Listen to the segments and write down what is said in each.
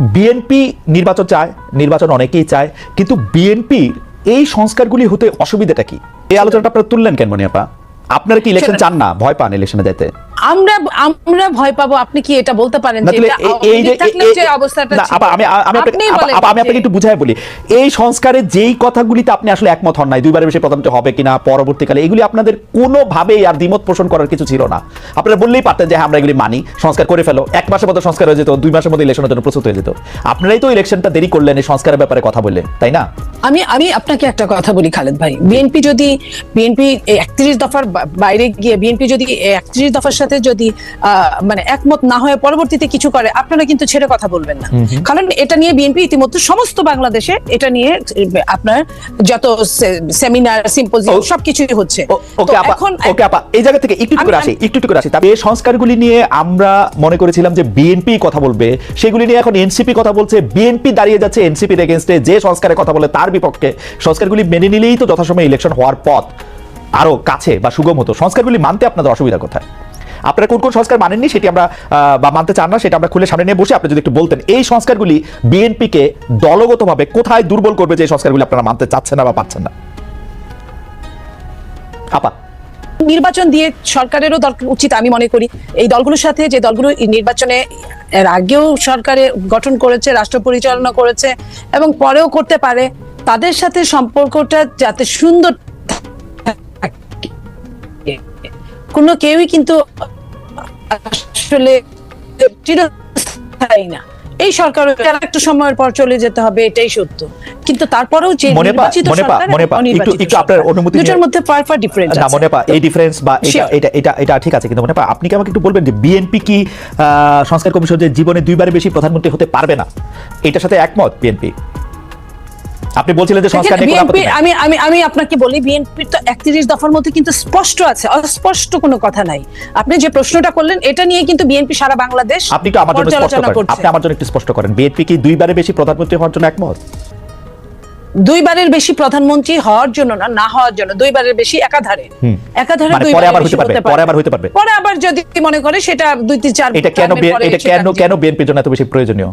BNP নির্বাচন চায় নির্বাচন অনেকেই চায় কিন্তু বিএনপি এই সংস্কারগুলি হতে অসুবিধাটা কি? এই আলোচনাটা আপনারা তুললেন কেন মনে আপা আপনারা কি ইলেকশন চান না? ভয় পান ইলেকশনে যেতে আমরা আমরা ভয় পাবো আপনি কি এটা বলতে পারেন যে এই- যে অবস্থাটা আমি আমি আপনাকে একটু বুঝাই বলি। এই সংস্কারে যেই কথাগুলিতে আপনি আসলে একমত হন নাই দুইবারের বেশি প্রধানমন্ত্রী হবে কিনা পরবর্তীকালে এগুলি আপনাদের কোনোভাবেই আর দ্বিমত পোষণ করার কিছু ছিল না। আপনারা বললেই পারতেন যে হ্যাঁ আমরা এগুলি মানি সংস্কার করে ফেলো। এক মাসের মধ্যে সংস্কার হয়ে যেত দুই মাসের মধ্যে ইলেকশনের জন্য প্রস্তুত হয়ে যেত। আপনারাই তো ইলেকশনটা দেরি করলেন এই সংস্কারের ব্যাপারে কথা বললেন তাই না? আমি আমি আপনাকে একটা কথা বলি খালেদ ভাই। বিএনপি যদি বিএনপি একত্রিশ দফার বাইরে গিয়ে বিএনপি যদি একত্রিশ দফার সাথে যদি আহ, মানে একমত না হয়ে পরবর্তীতে কিছু করে আপনারা কিন্তু ছেড়ে কথা বলবেন না। কারণ এটা নিয়ে বিএনপি ইতিমধ্যে সমস্ত বাংলাদেশে এটা নিয়ে আপনার যত সেমিনার সিম্পোজিয়াম সবকিছুই হচ্ছে। ওকে আপা ওকে আপা এই জায়গা থেকে একটু করে আসি একটু একটু করে আসি। তবে এই সংস্কারগুলি নিয়ে আমরা মনে করেছিলাম যে বিএনপি কথা বলবে সেগুলি নিয়ে এখন এনসিপি কথা বলছে বিএনপি দাঁড়িয়ে যাচ্ছে এনসিপির এগেনস্টে যে সংস্কারের কথা বলে তার বিপক্ষে। সংস্কারগুলি মেনে নিলেই তো যথাসময়ে ইলেকশন হওয়ার পথ আরও কাছে বা সুগম হতো। সংস্কারগুলি মানতে আপনাদের অসুবিধা কোথায়? আপনারা কোন কোন সংস্কার মানেননি সেটি আমরা বা মানতে চান না, সেটা আমরা খুলে সামনে নিয়ে বসে আপনি যদি একটু বলতেন, এই সংস্কারগুলি বিএনপিকে দলগতভাবে কোথায় দুর্বল করবে যে সংস্কারগুলি আপনারা মানতে চাচ্ছেন না বা পাচ্ছেন না? আপা। নির্বাচন দিয়ে সরকারেরও দরকার উচিত, আমি মনে করি। এই দলগুলোর সাথে যে দলগুলো নির্বাচনে, এর আগেও সরকারে গঠন করেছে, রাষ্ট্র পরিচালনা করেছে এবং পরেও করতে পারে, তাদের সাথে সম্পর্কটা যাতে সুন্দর কোনো কেউই কিন্তু আসলে চিরস্থায়ী না। এই সরকার একটা সময়ের পর চলে যেতে হবে এটাই সত্য। কিন্তু তারপরেও যে নির্বাচিত সরকার মনে একটু- একটু আপনার অনুমতি দুটোর মধ্যে ফার ফার ডিফারেন্স না মনে পা এই ডিফারেন্স বা এটা এটা এটা এটা ঠিক আছে কিন্তু মনে পা আপনি কি আমাকে একটু বলবেন যে বিএনপি কি আহ, সংস্কার কমিশন যে জীবনে দুইবারের বেশি প্রধানমন্ত্রী হতে পারবে না? এটার সাথে একমত বিএনপি আপনি বলছিলেন যে সংস্কার আপত্তি আমি আমি আমি আপনাকে বলি বিএনপির তো একত্রিশ দফার মধ্যে কিন্তু স্পষ্ট আছে অস্পষ্ট কোনো কথা নাই। আপনি যে প্রশ্নটা করলেন এটা নিয়ে কিন্তু বিএনপি সারা বাংলাদেশ আপনি একটু আমার জন্য স্পষ্ট করেন। আপনি আমার জন্য একটু স্পষ্ট করেন। বিএনপি কি দুইবারের বেশি প্রধানমন্ত্রী হওয়ার জন্য একমত? দুইবারের বেশি প্রধানমন্ত্রী হওয়ার জন্য না না হওয়ার জন্য দুইবারের বেশি একাধারে। একাধারে দুইবার পরে আবার হতে পারবে, পরে আবার হতে পারবে। পরে আবার যদি মনে করে সেটা দুই তিন চার এটা কেন এটা কেন কেন বিএনপির জন্য এত বেশি প্রয়োজনীয়?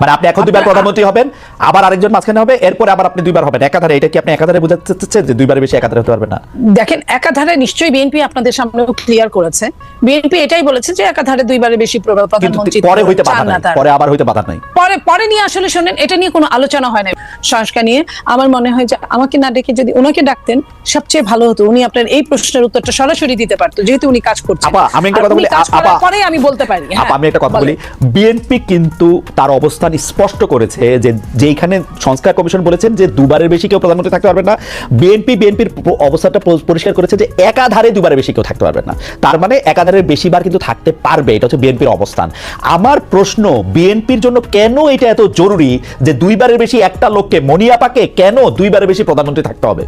মানে আপনি এখন দুইবার প্রধানমন্ত্রী হবেন আবার আরেকজন মাঝখানে হবে এরপরে আবার আপনি দুইবার হবেন। একাধারে এটা কি আপনি একাধারে বোঝাতে চাচ্ছেন যে দুইবারের বেশি একাধারে হতে পারবে না? দেখেন একাধারে নিশ্চয়ই বিএনপি আপনাদের সামনে ক্লিয়ার করেছে। বিএনপি এটাই বলেছে যে একাধারে দুইবারের বেশি প্রধানমন্ত্রী পরে হইতে বাধা না নাই পরে আবার হইতে বাধা নাই। পরে পরে নিয়ে আসলে শোনেন এটা নিয়ে কোনো আলোচনা হয় না সংস্কার নিয়ে আমার মনে হয় যে আমাকে না ডেকে যদি ওনাকে ডাকতেন সবচেয়ে ভালো হতো। উনি আপনার এই প্রশ্নের উত্তরটা সরাসরি দিতে পারতো যেহেতু উনি কাজ করছেন। আপা, আমি একটা কথা বলি, আপা- পরেই আমি বলতে পারি। হ্যাঁ, আপা, আমি একটা কথা বলি বিএনপি কিন্তু তার অবস্থান স্পষ্ট করেছে যে যেখানে সংস্কার কমিশন বলেছেন যে দুবারের বেশি কেউ প্রধানমন্ত্রী থাকতে পারবে না, বিএনপি, বিএনপির অবস্থাটা পরিষ্কার করেছে যে একাধারে দুবারের বেশি কেউ থাকতে পারবে না। তার মানে একাধারের বেশিবার কিন্তু থাকতে পারবে, এটা হচ্ছে বিএনপির অবস্থান। আমার প্রশ্ন, বিএনপির জন্য কেন এটা এত জরুরি যে দুইবারের বেশি একটা লোককে, মনিয়াপাকে, কেন দুইবারের বেশি প্রধানমন্ত্রী থাকতে হবে?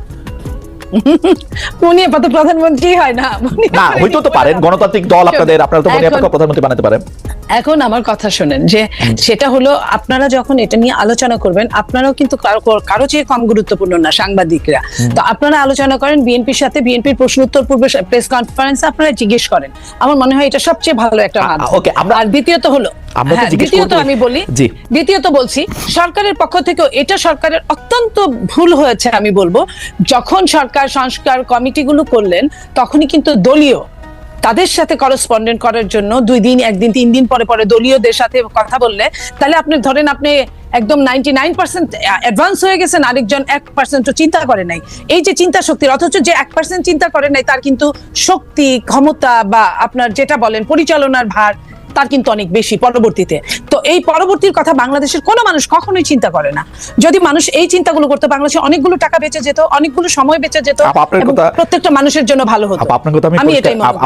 উনি আপাতত প্রধানমন্ত্রী হয় না। না হইতেও তো পারেন গণতান্ত্রিক দল আপনাদের আপনারা তো এখন- মনিয়াপাকে প্রধানমন্ত্রী বানাতে পারেন। এখন আমার কথা শোনেন যে সেটা হলো আপনারা যখন এটা নিয়ে আলোচনা করবেন আপনারাও কিন্তু কারও চেয়ে কম গুরুত্বপূর্ণ না সাংবাদিকরা। তো আপনারা আলোচনা করেন বিএনপির সাথে বিএনপির প্রশ্ন উত্তর পূর্বে প্রেস কনফারেন্সে আপনারা জিজ্ঞেস করেন। আমার মনে হয় এটা সবচেয়ে ভালো একটা মাধ্যম। আমরা- আর দ্বিতীয়ত হলো হ্যাঁ, দ্বিতীয়ত আমি বলি দ্বিতীয়ত বলছি সরকারের পক্ষ থেকেও এটা সরকারের অত্যন্ত ভুল হয়েছে আমি বলব। যখন সরকার সংস্কার কমিটিগুলো করলেন, তখনই কিন্তু দলীয় তাদের সাথে করসপন্ডেন্ট করার জন্য দুই দিন, একদিন, তিন দিন পরে পরে দলীয়দের সাথে কথা বললে, তাহলে আপনি ধরেন আপনি একদম নাইনটি নাইন পার্সেন্ট অ্যাডভান্স হয়ে গেছেন, আরেকজন এক পার্সেন্টও চিন্তা করে নাই। এই যে চিন্তা শক্তির, অথচ যে এক পার্সেন্ট চিন্তা করে নাই, তার কিন্তু শক্তি, ক্ষমতা বা আপনার যেটা বলেন পরিচালনার ভার তার কিন্তু অনেক বেশি পরবর্তীতে। তো এই পরবর্তীর কথা বাংলাদেশের কোনো মানুষ কখনোই চিন্তা করে না। যদি মানুষ এই চিন্তাগুলো করতো বাংলাদেশে অনেকগুলো টাকা বেঁচে যেত অনেকগুলো সময় বেঁচে যেত প্রত্যেকটা মানুষের জন্য ভালো হতো। আপনার কথা আমি।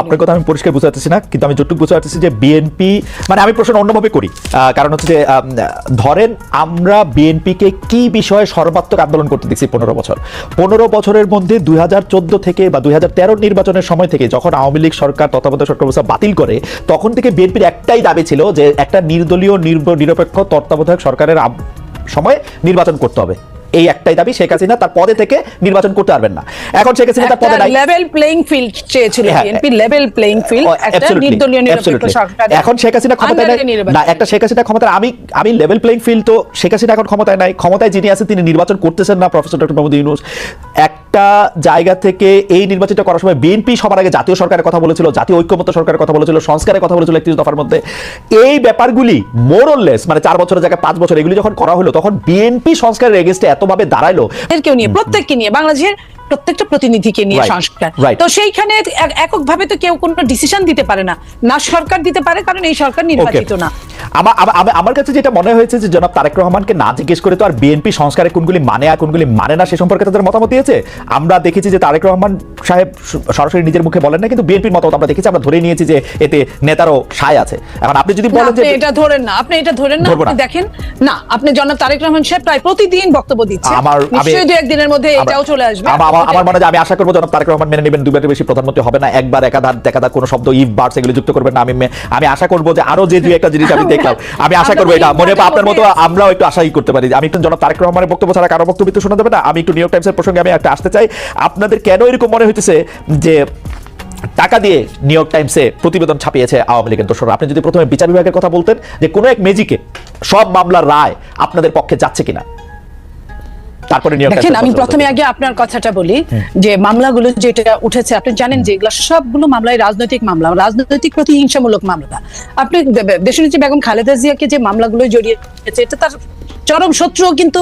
আপনার কথা আমি পরিষ্কার বুঝতে পারতেছি না কিন্তু আমি যতটুকু বুঝতে পারতেছি যে বিএনপি মানে আমি প্রশ্ন অন্যভাবে করি। কারণ হচ্ছে যে ধরেন আমরা বিএনপিকে কি বিষয়ে সর্বাত্মক আন্দোলন করতে দেখছি পনেরো বছর? পনেরো বছরের মধ্যে দুই হাজার চোদ্দ থেকে বা দুই হাজার তেরো নির্বাচনের সময় থেকে যখন আওয়ামী লীগ সরকার তত্ত্বাবধায়ক সরকার ব্যবস্থা বাতিল করে তখন থেকে বিএনপির একটাই দাবি ছিল যে একটা নির্দলীয় নিরপেক্ষ তত্ত্বাবধায়ক সরকারের সময় নির্বাচন করতে হবে। এই একটাই দাবি শেখ হাসিনা তার পদে থেকে নির্বাচন করতে পারবেন না। এখন শেখ হাসিনা তার পদে নাই। লেভেল প্লেইং ফিল্ড চেয়েছিল বিএনপি লেভেল প্লেইং ফিল্ড একটা নির্দলীয় নিরপেক্ষ সরকার এখন শেখ হাসিনা ক্ষমতায় নাই। না একটা শেখ হাসিনা ক্ষমতায় আমি আমি লেভেল প্লেইং ফিল্ড তো শেখ হাসিনা এখন ক্ষমতায় নাই। ক্ষমতায় যিনি আছেন তিনি নির্বাচন করতেছেন না প্রফেসর ডক্টর মোহাম্মদ ইউনুস একটা জায়গা থেকে এই নির্বাচনটা করার সময় বিএনপি সবার আগে জাতীয় সরকারের কথা বলেছিল জাতীয় ঐক্যমত্য সরকারের কথা বলেছিল সংস্কারের কথা বলেছিল একত্রিশ দফার মধ্যে। এই ব্যাপারগুলি মোরলেস মানে চার বছরের জায়গায় পাঁচ বছর এগুলি যখন করা হলো তখন বিএনপি সংস্কারের এগেস্টে এতভাবে দাঁড়াইলো? কেউ নিয়ে প্রত্যেককে নিয়ে বাংলাদেশের প্রত্যেকটা প্রতিনিধিকে নিয়ে সংস্কার। তো সেইখানে এক- এককভাবে তো কেউ কোনো ডিসিশন দিতে পারে না। না সরকার দিতে পারে কারণ এই সরকার নির্বাচিত না। আমার কাছে যেটা মনে হয়েছে যে জনাব তারেক রহমানকে না জিজ্ঞেস করে তো আর বিএনপি সংস্কারে কোনগুলি মানে আর কোনগুলি মানে না সে সম্পর্কে তাদের মতামত দিয়েছে? আমরা দেখেছি যে তারেক রহমান সাহেব সরাসরি নিজের মুখে বলেন না কিন্তু বিএনপির মতামত আমরা দেখেছি আমরা ধরে নিয়েছি যে এতে নেতারও সায় আছে। এখন আপনি যদি বলেন যে এটা ধরেন না আপনি এটা ধরেন না আপনি দেখেন না আপনি জনাব তারেক রহমান সাহেব প্রায় প্রতিদিন বক্তব্য দিচ্ছে আমার আমি নিশ্চয়ই দু একদিনের মধ্যে এটাও চলে আসবে। আমার- মনে হয় আমি আশা করব জনাব তারেক রহমান মেনে নেবেন দুবারের বেশি প্রধানমন্ত্রী হবে না। একবার একাধার একাধার কোনো শব্দ ইফ বার্ডস এগুলো যুক্ত করবেন না। আমি আমি আশা করব যে আরও যে দুই একটা জিনিস আমি দেখলাম। আমি আশা করব এটা। মনে হয় আপনার মতো আমরাও একটু আশাই করতে পারি। আমি একটু জনাব তারেক রহমানের বক্তব্য ছাড়া কারও বক্তব্য তো শোনা যাবে না? আমি একটু নিউ ইয়র্ক টাইমসের প্রসঙ্গে আমি একটা আসতে চাই। আপনাদের কেন এরকম মনে হইতেছে যে টাকা দিয়ে নিউ ইয়র্ক টাইমসে প্রতিবেদন ছাপিয়েছে আওয়ামী লীগের দোসররা আপনি যদি প্রথমে বিচার বিভাগের কথা বলতেন যে কোনো এক মেজিকে সব মামলার রায় আপনাদের পক্ষে যাচ্ছে কিনা? তারপরে দেখেন আমি প্রথমে আগে আপনার কথাটা বলি যে মামলাগুলো যেটা উঠেছে আপনি জানেন যে এগুলো সবগুলো মামলায় রাজনৈতিক মামলা রাজনৈতিক প্রতিহিংসামূলক মামলা। আপনি দেশনীতি বেগম খালেদা জিয়াকে যে মামলাগুলো জড়িয়েছে এটা তার চরম শত্রুও কিন্তু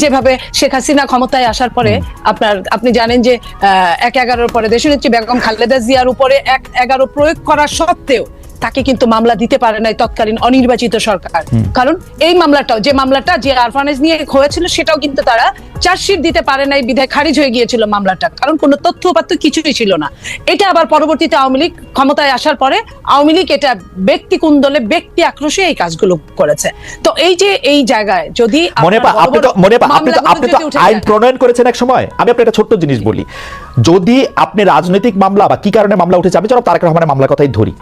যেভাবে শেখ হাসিনা ক্ষমতায় আসার পরে আপনার আপনি জানেন যে এক এগারোর পরে দেশনেত্রী বেগম খালেদা জিয়ার উপরে এক এগারো প্রয়োগ করা সত্ত্বেও তাকে কিন্তু মামলা দিতে পারে নাই তৎকালীন অনির্বাচিত সরকার। কারণ এই মামলাটাও যে মামলাটা যে আরফানেজ নিয়ে হয়েছিল সেটাও কিন্তু তারা চার্জশিট দিতে পারে নাই বিধায় খারিজ হয়ে গিয়েছিল মামলাটা। কারণ কোনো তথ্য উপাত্ত কিছুই ছিল না। এটা আবার পরবর্তীতে আওয়ামী লীগ ক্ষমতায় আসার পরে আওয়ামী লীগ এটা ব্যক্তি কুন্দলে ব্যক্তি আক্রোশে এই কাজগুলো করেছে। তো এই যে এই জায়গায় যদি মনে আপনি তো মনে আপনি তো আপনি তো আইন প্রণয়ন করেছেন এক সময়। আমি আপনার একটা ছোট্ট জিনিস বলি। যদি আপনি রাজনৈতিক মামলা বা কি কারণে মামলা উঠেছে আমি চলো তারেক রহমানের মামলার কথাই ধরি।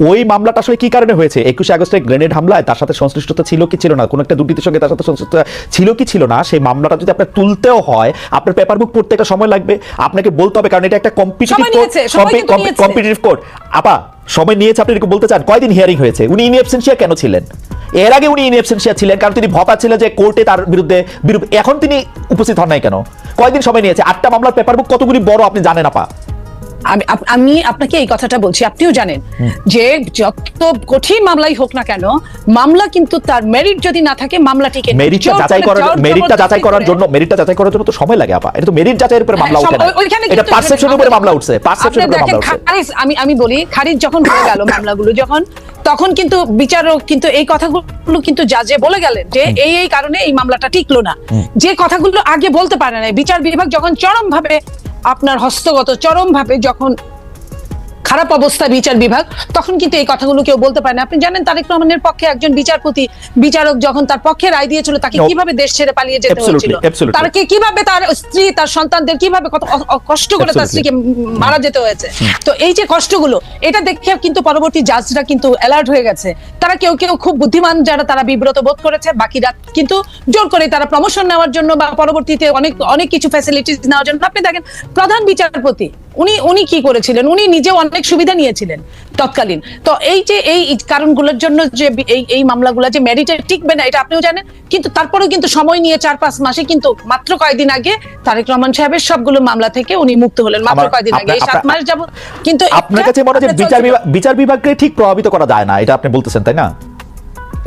ওই মামলাটা আসলে কি কারণে হয়েছে? একুশে আগস্টে গ্রেনেড হামলায় তার সাথে সংশ্লিষ্টতা ছিল কি ছিল না? কোন একটা দুর্নীতির সঙ্গে তার সাথে সংশ্লিষ্টতা ছিল কি ছিল না? সেই মামলাটা যদি আপনার তুলতেও হয় আপনার পেপার বুক পড়তে একটা সময় লাগবে। আপনাকে বলতে হবে কারণ এটা একটা কম্পিটিটিভ নিয়েছে। কম্পিটিটিভ কোর্ট আপা সময় নিয়েছে আপনি এরকম বলতে চান? কয়দিন হিয়ারিং হয়েছে? উনি ইন অ্যাবসেন্সিয়া কেন ছিলেন? এর আগে উনি ইন অ্যাবসেন্সিয়া ছিলেন কারণ তিনি ভপা ছিলেন যে কোর্টে তার বিরুদ্ধে বিরু- এখন তিনি উপস্থিত হন নাই কেন? কয়দিন সময় নিয়েছে? আটটা মামলার পেপার বুক কতগুলি বড় আপনি জানেন আপা? আমি আমি আপনাকে এই কথাটা বলছি আপনিও জানেন যে যত কঠিন মামলাই হোক না কেন মামলা কিন্তু তার মেরিট যদি না থাকে মামলা না। মেরিটটা যাচাই করার মেরিটটা যাচাই করার জন্য মেরিটটা যাচাই করার জন্য তো সময় লাগে আপা। এটা তো মেরিট যাচাইয়ের উপরে মামলা উঠে না। এটা পারসেপশনের উপরে মামলা উঠছে পারসেপশনের উপরে মামলা উঠছে। খারিজ আমি আমি বলি খারিজ যখন হয়ে গেল মামলাগুলো যখন তখন কিন্তু বিচারক কিন্তু এই কথাগুলো কিন্তু জাজে বলে গেলেন যে এই এই কারণে এই মামলাটা টিকলো না। যে কথাগুলো আগে বলতে পারে না বিচার বিভাগ যখন চরম ভাবে আপনার হস্তগত চরমভাবে যখন খারাপ অবস্থা বিচার বিভাগ তখন কিন্তু এই কথাগুলো কেউ বলতে পারে না। আপনি জানেন তারেক রহমানের পক্ষে একজন বিচারপতি বিচারক যখন তার পক্ষে রায় দিয়েছিল তাকে কীভাবে দেশ ছেড়ে পালিয়ে যেতে হয়েছিল. তাকে কীভাবে তার স্ত্রী তার সন্তানদের কীভাবে কত কষ্ট করে তার স্ত্রীকে মারা যেতে হয়েছে? তো এই যে কষ্টগুলো এটা দেখে কিন্তু পরবর্তী জাজরা কিন্তু অ্যালার্ট হয়ে গেছে। তারা কেউ কেউ খুব বুদ্ধিমান যারা তারা বিব্রত বোধ করেছে বাকিরা কিন্তু জোর করে তারা প্রমোশন নেওয়ার জন্য বা পরবর্তীতে অনেক অনেক কিছু ফ্যাসিলিটিস নেওয়ার জন্য। আপনি দেখেন প্রধান বিচারপতি উনি উনি কি করেছিলেন? উনি নিজেও অনেক সুবিধা নিয়েছিলেন তৎকালীন। তো এই যে এই কারণগুলোর জন্য যে এই এই মামলাগুলো যে মেরিটে টিকবে না এটা আপনিও জানেন। কিন্তু তারপরেও কিন্তু সময় নিয়ে চার পাঁচ মাসে কিন্তু মাত্র কয়েকদিন আগে তারেক রহমান সাহেবের সবগুলো মামলা থেকে উনি মুক্ত হলেন। মাত্র কয়েকদিন আগে। এই সাত মাস যাব কিন্তু আপনার কাছে মনে আপনার বিচার বিভাগ বিচার বিভাগকে ঠিক প্রভাবিত করা যায় না এটা আপনি বলতেছেন তাই না?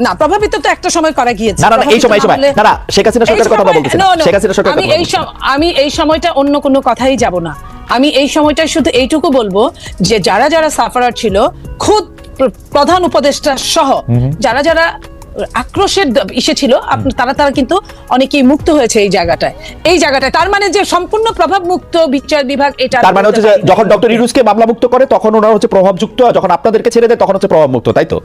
না প্রভাবিত তো একটা সময় করা গিয়েছে। না, না, এই সময়, সময়। না, শেখ হাসিনা সরকারের কথা বলতেছি শেখ হাসিনা সরকারের আমি এই আমি এই সময়টা অন্য কোনো কথাই যাব না। আমি এই সময়টা শুধু এইটুকু বলব যে যারা যারা সাফারার ছিল খুদ প্রধান উপদেষ্টা সহ যারা যারা আক্রোশের ইসে ছিল তারা তারা কিন্তু অনেকেই মুক্ত হয়েছে এই জায়গাটায়। এই জায়গাটায় তার মানে যে সম্পূর্ণ প্রভাব মুক্ত বিচার বিভাগ এটা তার মানে হচ্ছে যে যখন ডক্টর ইউনুসকে মামলা মুক্ত করে তখন ওনার হচ্ছে প্রভাবযুক্ত আর যখন আপনাদেরকে ছেড়ে দেয় তখন হচ্ছে প্রভাব মুক্ত তাই তো?